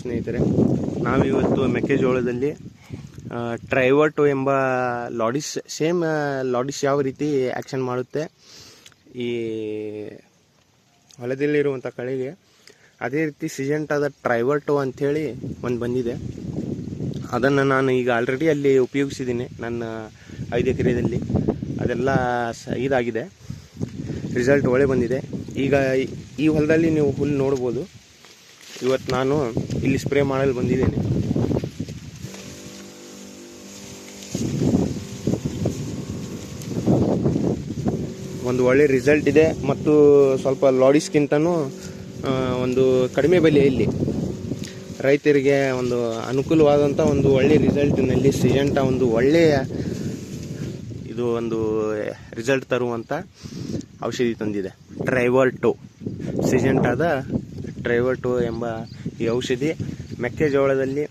ಸ್ನೇಹಿತರೆ, ನಾವಿವತ್ತು ಮೆಕ್ಕೆಜೋಳದಲ್ಲಿ ಟ್ರೈವರ್ಟು ಎಂಬ ಲಾಡಿಸ್, ಸೇಮ್ ಲಾಡಿಸ್ ಯಾವ ರೀತಿ ಆ್ಯಕ್ಷನ್ ಮಾಡುತ್ತೆ, ಈ ಹೊಲದಲ್ಲಿರುವಂಥ ಕಳೆಗೆ, ಅದೇ ರೀತಿ ಸಿಜೆಂಟಾದ ಟ್ರೈವರ್ಟು ಅಂಥೇಳಿ ಒಂದು ಬಂದಿದೆ. ಅದನ್ನು ನಾನು ಈಗ ಆಲ್ರೆಡಿ ಅಲ್ಲಿ ಉಪಯೋಗಿಸಿದ್ದೀನಿ, ನನ್ನ ಐದು ಎಕರೆಯಲ್ಲಿ. ಅದೆಲ್ಲ ಸ, ಇದಾಗಿದೆ. ರಿಸಲ್ಟ್ ಒಳ್ಳೆ ಬಂದಿದೆ. ಈಗ ಈ ಹೊಲದಲ್ಲಿ ನೀವು ಹುಲ್ಲು ನೋಡ್ಬೋದು. ಇವತ್ತು ನಾನು ಇಲ್ಲಿ ಸ್ಪ್ರೇ ಮಾಡಲು ಬಂದಿದ್ದೇನೆ. ಒಂದು ಒಳ್ಳೆ ರಿಸಲ್ಟ್ ಇದೆ ಮತ್ತು ಸ್ವಲ್ಪ ಲಾಡಿಸ್ಗಿಂತನೂ ಒಂದು ಕಡಿಮೆ ಬೆಲೆಯಲ್ಲಿ ರೈತರಿಗೆ ಒಂದು ಅನುಕೂಲವಾದಂಥ ಒಂದು ಒಳ್ಳೆ ರಿಸಲ್ಟ್ನಲ್ಲಿ ಸಿಜೆಂಟ ಒಂದು ಒಳ್ಳೆಯ ಇದು ಒಂದು ರಿಸಲ್ಟ್ ತರುವಂಥ ಔಷಧಿ ತಂದಿದೆ. ಟ್ರೈವರ್ಟೋ ಸಿಜೆಂಟಾದ ಟ್ರೈವರ್ಟೋ ಎಂಬ ಈ ಔಷಧಿ ಮೆಕ್ಕೆಜೋಳದಲ್ಲಿ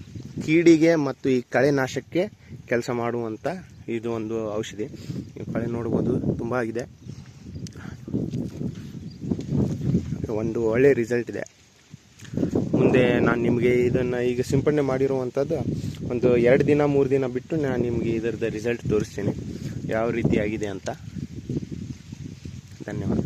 ಕೀಡಿಗೆ ಮತ್ತು ಈ ಕಳೆ ನಾಶಕ್ಕೆ ಕೆಲಸ ಮಾಡುವಂಥ ಇದು ಒಂದು ಔಷಧಿ. ಕಳೆ ನೋಡ್ಬೋದು, ತುಂಬ ಆಗಿದೆ. ಒಂದು ಒಳ್ಳೆ ರಿಸಲ್ಟ್ ಇದೆ. ಮುಂದೆ ನಾನು ನಿಮಗೆ ಇದನ್ನು ಈಗ ಸಿಂಪಡಣೆ ಮಾಡಿರುವಂಥದ್ದು ಒಂದು ಎರಡು ದಿನ, ಮೂರು ದಿನ ಬಿಟ್ಟು ನಾನು ನಿಮಗೆ ಇದರದ್ದು ರಿಸಲ್ಟ್ ತೋರಿಸ್ತೀನಿ. ಯಾವ ರೀತಿ ಆಗಿದೆ ಅಂತ. ಧನ್ಯವಾದ.